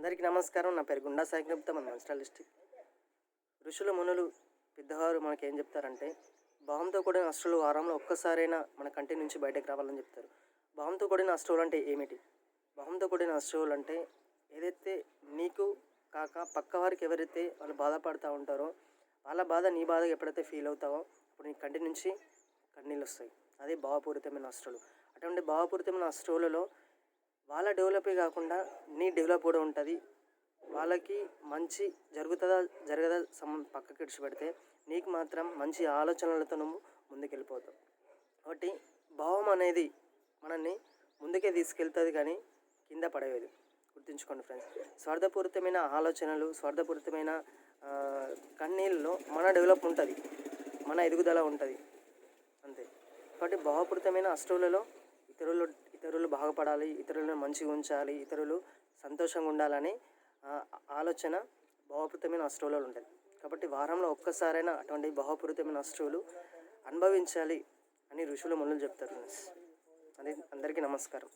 అందరికీ నమస్కారం. నా పేరు గుండా సాయి గుప్తా మన మంచిర్యాల డిస్టిక్ ఋషులు మునులు పెద్దవారు మనకి ఏం చెప్తారంటే భావంతో కూడిన అష్టలు వారంలో ఒక్కసారైనా మన కంటి నుంచి బయటకు రావాలని చెప్తారు. భావంతో కూడిన అష్టవులు అంటే ఏమిటి? భావంతో కూడిన అష్టవులు అంటే ఏదైతే నీకు కాక పక్క వారికి ఎవరైతే వాళ్ళు బాధపడుతూ ఉంటారో వాళ్ళ బాధ నీ బాధ ఎప్పుడైతే ఫీల్ అవుతావో అప్పుడు నీ కంటి నుంచి కన్నీళ్ళు వస్తాయి. అదే భావపూరితమైన అష్టలు అటువంటి భావపూరితమైన అష్టవులలో వాళ్ళ డెవలపే కాకుండా నీ డెవలప్ కూడా ఉంటుంది. వాళ్ళకి మంచి జరుగుతుందా జరగదా సమ పక్కకి పెడితే నీకు మాత్రం మంచి ఆలోచనలతో నువ్వు ముందుకెళ్ళిపోతావు. కాబట్టి భావం అనేది మనల్ని ముందుకే తీసుకెళ్తుంది కానీ కింద పడవేది గుర్తుంచుకోండి ఫ్రెండ్స్. స్వార్థపూరితమైన ఆలోచనలు స్వార్థపూరితమైన కన్నీళ్ళలో మన డెవలప్ ఉంటుంది. మన ఎదుగుదల ఉంటుంది. అంతే. కాబట్టి భావపూరితమైన అష్టవులలో ఇతరులు బాగుపడాలి ఇతరులను మంచిగా ఉంచాలి ఇతరులు సంతోషంగా ఉండాలని ఆలోచన భావపూరితమైన అశ్రువులలో ఉంటుంది కాబట్టి వారంలో ఒక్కసారైనా అటువంటి భావపూరితమైన అశ్రువులు అనుభవించాలి అని ఋషులు మునులు చెప్తారు. అదే అది అందరికీ నమస్కారం.